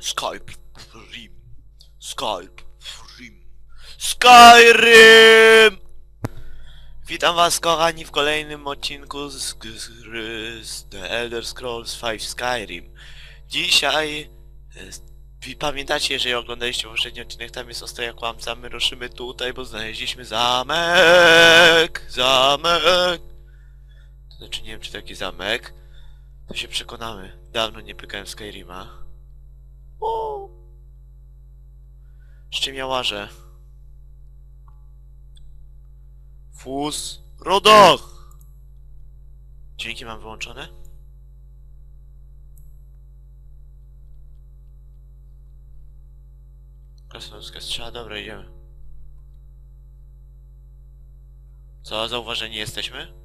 Skype Rim. Skype Rim. Skyrim! Witam was kochani w kolejnym odcinku z z z The Elder Scrolls V Skyrim. Dzisiaj... e, Pamiętacie, jeżeli oglądaliście poprzedni odcinek, tam jest Ostoja Kłamca, my ruszymy tutaj, bo znaleźliśmy zamek! Zamek! To znaczy, nie wiem, czy taki zamek. To się przekonamy. Dawno nie pykałem Skyrima. O! Z czym? Fus Rodach! Dźwięki mam wyłączone? Krasnoludzka strzała, dobra, idziemy. Co, zauważeni jesteśmy?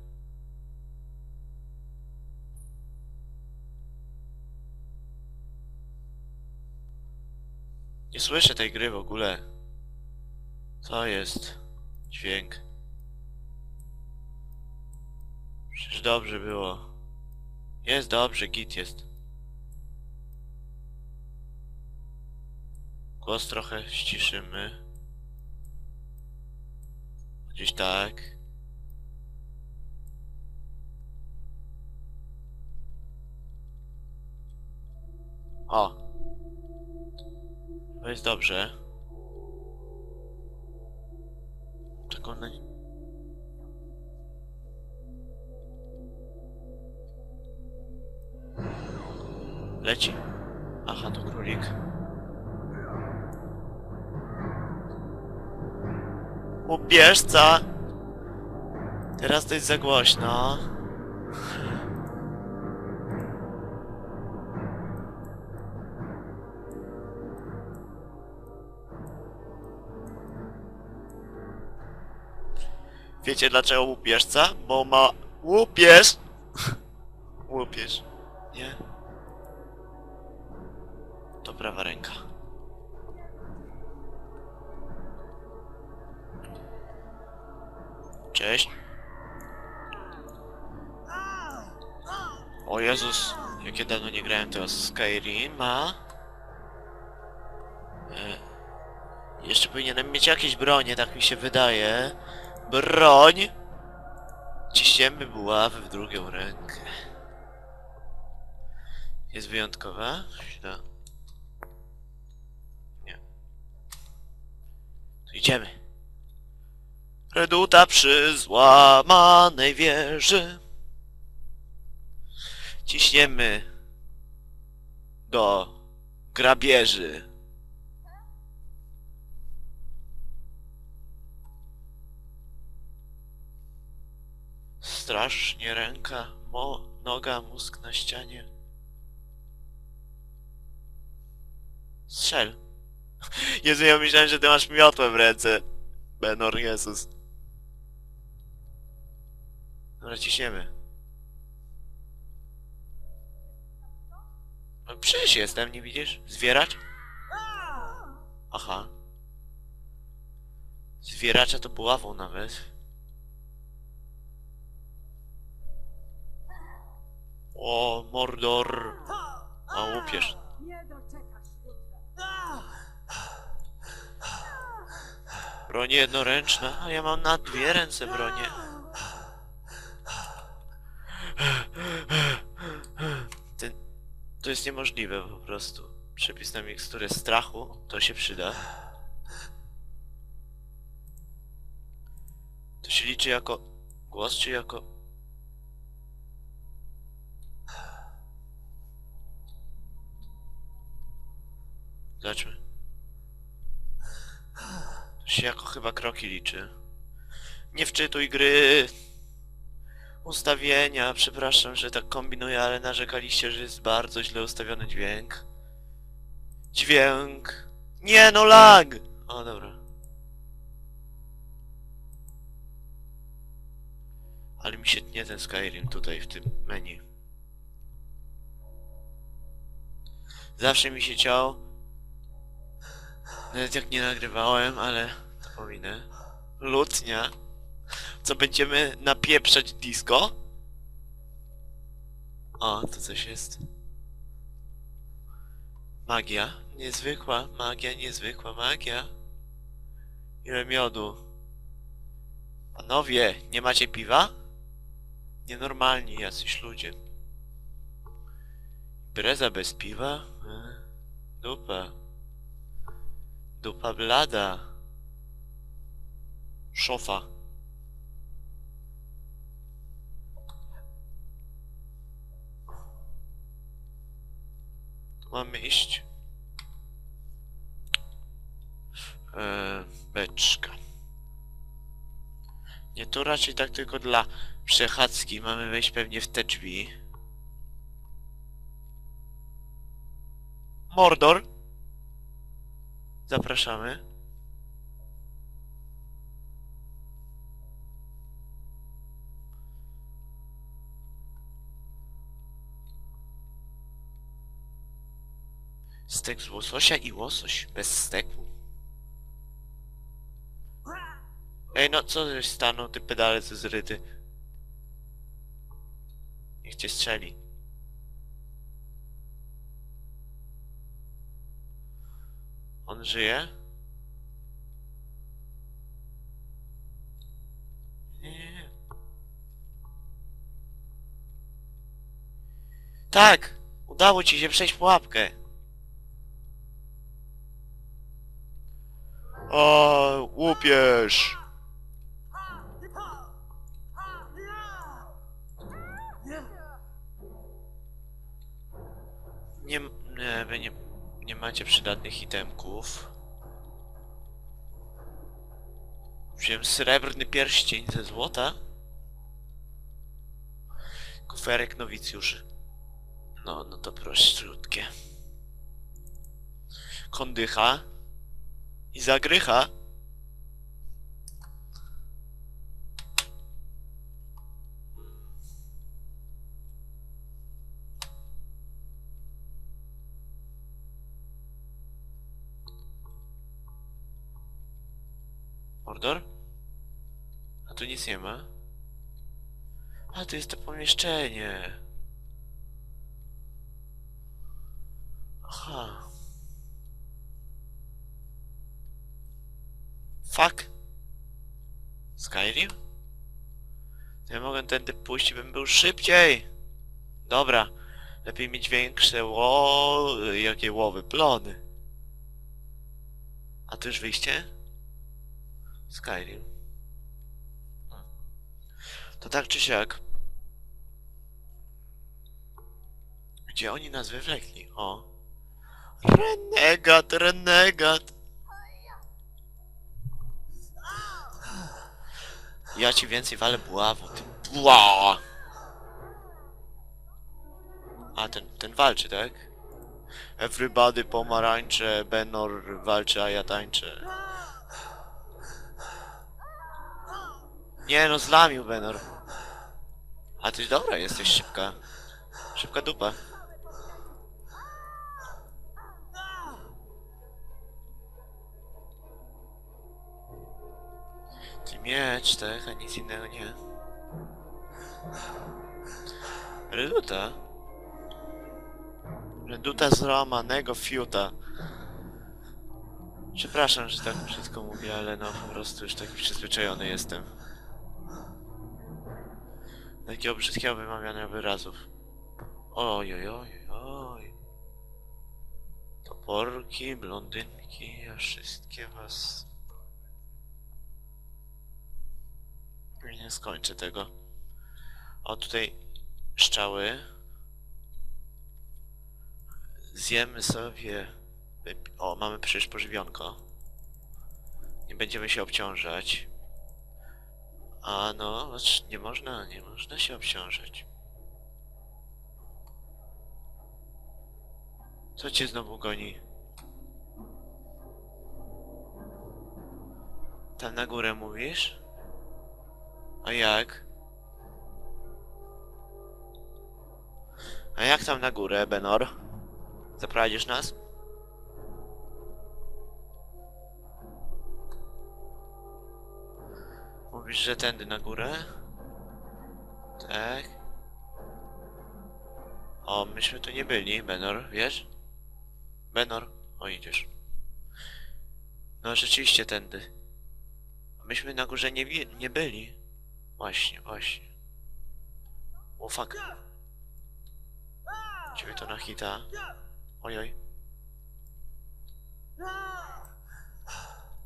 Nie słyszę tej gry w ogóle. Co jest? Dźwięk. Przecież dobrze było. Jest dobrze, git jest. Głos trochę ściszymy. Gdzieś tak. O! To jest dobrze. Czego na... Leci. Aha, to królik. Ubieżca! Teraz to jest za głośno. Wiecie dlaczego łupieżca? Bo ma łupież! Łupież. Nie? To prawa ręka. Cześć. O Jezus, jakie dawno nie grałem teraz Skyrima. E, jeszcze powinienem mieć jakieś bronie, tak mi się wydaje. Broń! Ciśniemy buławę w drugą rękę. Jest wyjątkowa? Chwila. Nie. Idziemy. Reduta przy złamanej wieży. Ciśniemy do grabieży. Strasznie ręka, mo, noga, mózg na ścianie. Strzel. Jezu, ja myślałem, że ty masz miotłę w ręce. Benor Jezus. Dobra, ciśniemy. No przecież jestem, nie widzisz? Zwieracz? Aha. Zwieracza to buławą nawet. O, Mordor. A łupież. Nie doczekasz. Broń jednoręczna, a ja mam na dwie ręce bronię. Ten, to jest niemożliwe po prostu. Przepis na miksturę strachu, to się przyda. To się liczy jako głos, czy jako... Zobaczmy. To się jako chyba kroki liczy. Nie wczytuj gry. Ustawienia, przepraszam, że tak kombinuję, ale narzekaliście, że jest bardzo źle ustawiony dźwięk. Dźwięk. Nie no, lag! O, dobra. Ale mi się tnie ten Skyrim tutaj w tym menu. Zawsze mi się ciął. Nawet jak nie nagrywałem, ale to pominę. Lutnia. Co będziemy napieprzać disco? O, to coś jest. Magia. Niezwykła magia, niezwykła magia. Ile miodu. Panowie, nie macie piwa? Nienormalni jacyś ludzie. Impreza bez piwa? E, Dupa. Dupa blada. Szofa. Tu mamy iść. Eee, beczka. Nie, to raczej tak tylko dla przechadzki. Mamy wejść pewnie w te drzwi. Mordor. Zapraszamy. Stek z łososia i łosoś bez steku. Ej, no co żeś stanął, ty pedale co zryty? Niech cię strzeli. On żyje? Nie, nie, nie. Tak! Udało ci się przejść pułapkę. O, łupież! Nie, nie, nie, nie macie przydatnych itemków. Wziąłem srebrny pierścień ze złota. Kuferek nowicjuszy. No, no to prościutkie. Kondycha. I zagrycha. Mordor? A tu nie ma? A, to jest to pomieszczenie. Aha. Fuck. Skyrim? Ja mogę tędy pójść, bym był szybciej. Dobra. Lepiej mieć większe ło... Jakie łowy? Plony. A to już wyjście? Skyrim. To tak czy siak. Gdzie oni nas wywlekli? O. Renegat, renegat. Ja ci więcej walę buławą, ty buła! A, ten, ten walczy, tak? Everybody pomarańcze, Benor walczy, a ja tańczę. Nie no, zlamił Benor. A ty dobra, jesteś szybka. Szybka dupa. Ty miecz, tak, a nic innego nie. Reduta? Reduta złamanego fiuta. Przepraszam, że tak wszystko mówię, ale no po prostu już taki przyzwyczajony jestem. Takiego brzydkiego wymawiania wyrazów. Oj, oj, oj, oj. Toporki, blondynki, ja wszystkie was... Nie skończę tego. O, tutaj szczały. Zjemy sobie... O, mamy przecież pożywionko. Nie będziemy się obciążać. A no, nie można, nie można się obciążać. Co cię znowu goni? Tam na górę mówisz? A jak? A jak tam na górę, Benor? Zaprowadzisz nas? Mówisz, że tędy na górę? Tak. O, myśmy tu nie byli, Benor, wiesz? Benor, o idziesz. No rzeczywiście tędy. Myśmy na górze nie, nie byli. Właśnie, właśnie. O fuck. Ciebie to na hita. Ojoj.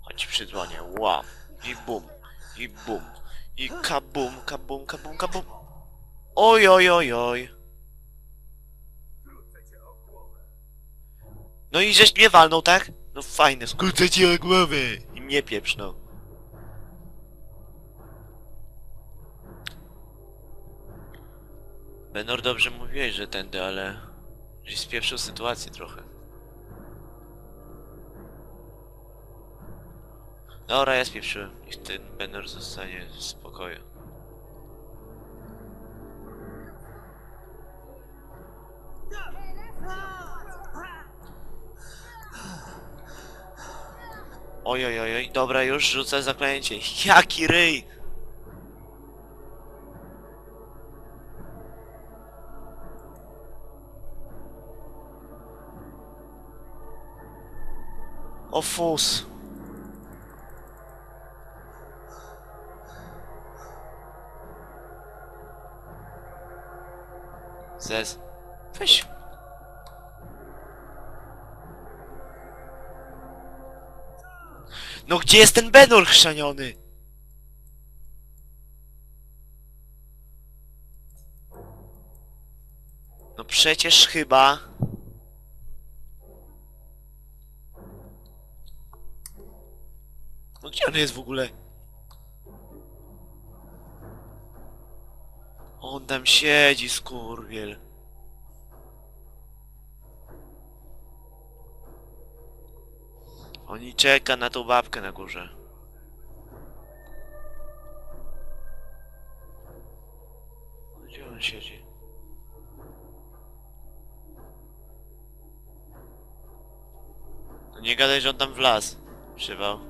Chodź przy dzwonie. Wow. I bum. I bum. I kabum, kabum, kabum, kabum. Oj, oj, oj, oj. No i żeś mnie walnął, tak? No fajne, skrócę ci o głowę. I mnie pieprznął. Benor dobrze mówiłeś, że tędy, ale... Żeś spieprzył sytuację trochę. Dobra, ja spieprzyłem. Niech ten Benor zostanie w spokoju. Oj, oj, oj, oj, dobra, już rzucę zaklęcie. Jaki ryj! O fus. Zez. Weź. No gdzie jest ten Benur chrzaniony? No przecież chyba... No gdzie on jest w ogóle? On tam siedzi, skurwiel. Oni czeka na tą babkę na górze. Gdzie on siedzi? No nie gadaj, że on tam wlazł. Przywał.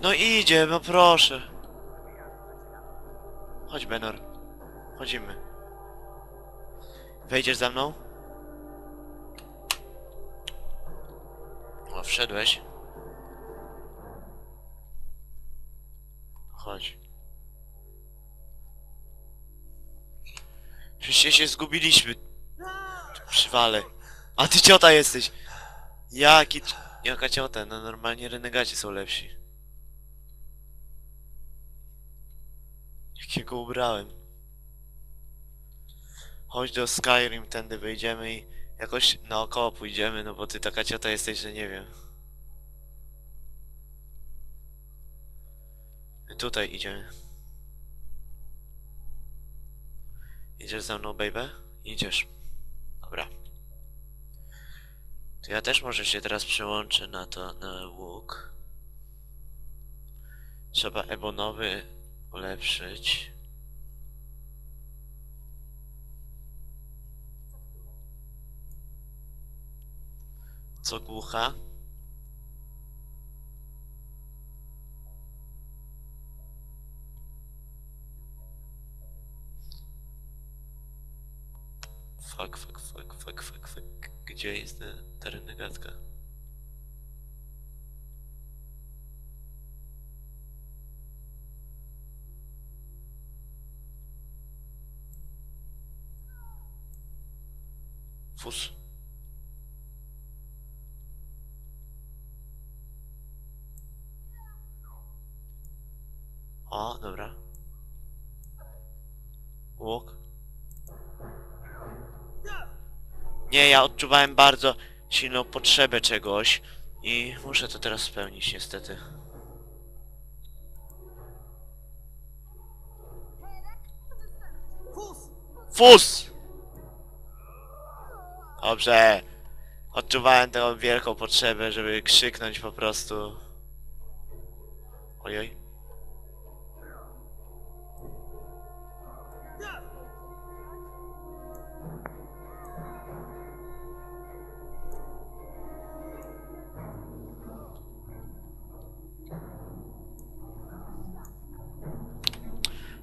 No idzie, no proszę. Chodź, Benor. Chodzimy. Wejdziesz za mną? O, wszedłeś. Chodź. Przecież się zgubiliśmy. Przywale. A ty ciota jesteś. Jaki... Jaka ciota? No normalnie renegaci są lepsi. Jakiego ubrałem. Chodź do Skyrim, tędy wyjdziemy i jakoś naokoło pójdziemy, no bo ty taka ciota jesteś, że nie wiem. Tutaj idziemy. Idziesz ze mną, baby? Idziesz. Dobra. To ja też może się teraz przełączę na to, na łuk. Trzeba ebonowy ulepszyć. Co głucha? Fuck, fuck, fuck, fuck, fuck, fuck. Gdzie jest ta, renegatka? Fus. O, dobra. Łuk. Nie, ja odczuwałem bardzo silną potrzebę czegoś i muszę to teraz spełnić niestety. Fus! Dobrze. Odczuwałem tę wielką potrzebę, żeby krzyknąć po prostu. Ojoj.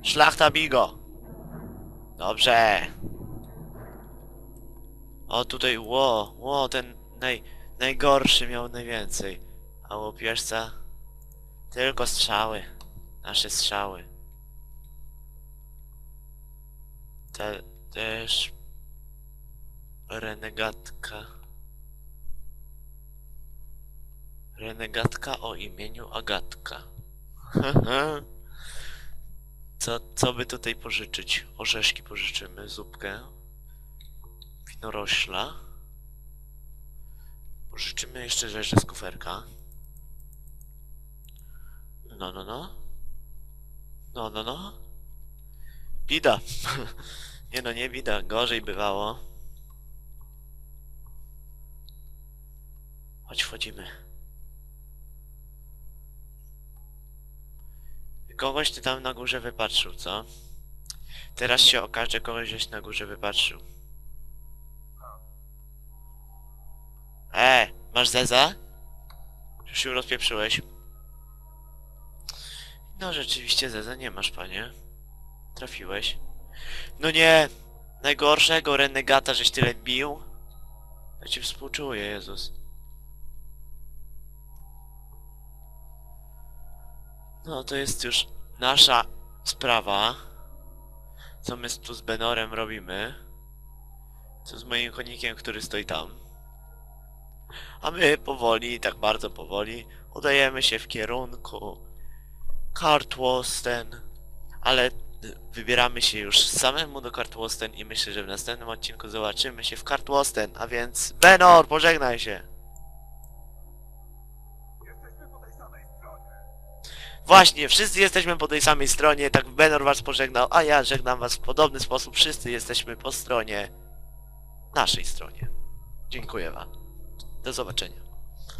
Szlachta Bigo! Dobrze! O, tutaj, ło, ło, ten naj, najgorszy miał najwięcej. A łopieżca... Tylko strzały. Nasze strzały. Te, też... Renegatka. Renegatka o imieniu Agatka. co, co by tutaj pożyczyć? Orzeszki pożyczymy, zupkę. Winorośla. Pożyczymy jeszcze rzeczy z kuferka. No, no, no. No, no, no. Bida. nie no, nie bida. Gorzej bywało. Chodź, wchodzimy. Kogoś ty tam na górze wypatrzył, co? Teraz się okaże, kogoś żeś na górze wypatrzył. Masz zeza? Czy się rozpieprzyłeś? No rzeczywiście zeza nie masz, panie. Trafiłeś. No nie! Najgorszego renegata żeś tyle bił. Ja ci współczuję, Jezus. No to jest już nasza sprawa. Co my tu z Benorem robimy. Co z moim konikiem, który stoi tam. A my powoli, tak bardzo powoli, udajemy się w kierunku Kartwosten. Ale wybieramy się już samemu do Kartwosten i myślę, że w następnym odcinku zobaczymy się w Kartwosten. A więc Benor, pożegnaj się. Właśnie, wszyscy jesteśmy po tej samej stronie, tak Benor was pożegnał, a ja żegnam was w podobny sposób. Wszyscy jesteśmy po stronie naszej stronie. Dziękuję wam. Do zobaczenia.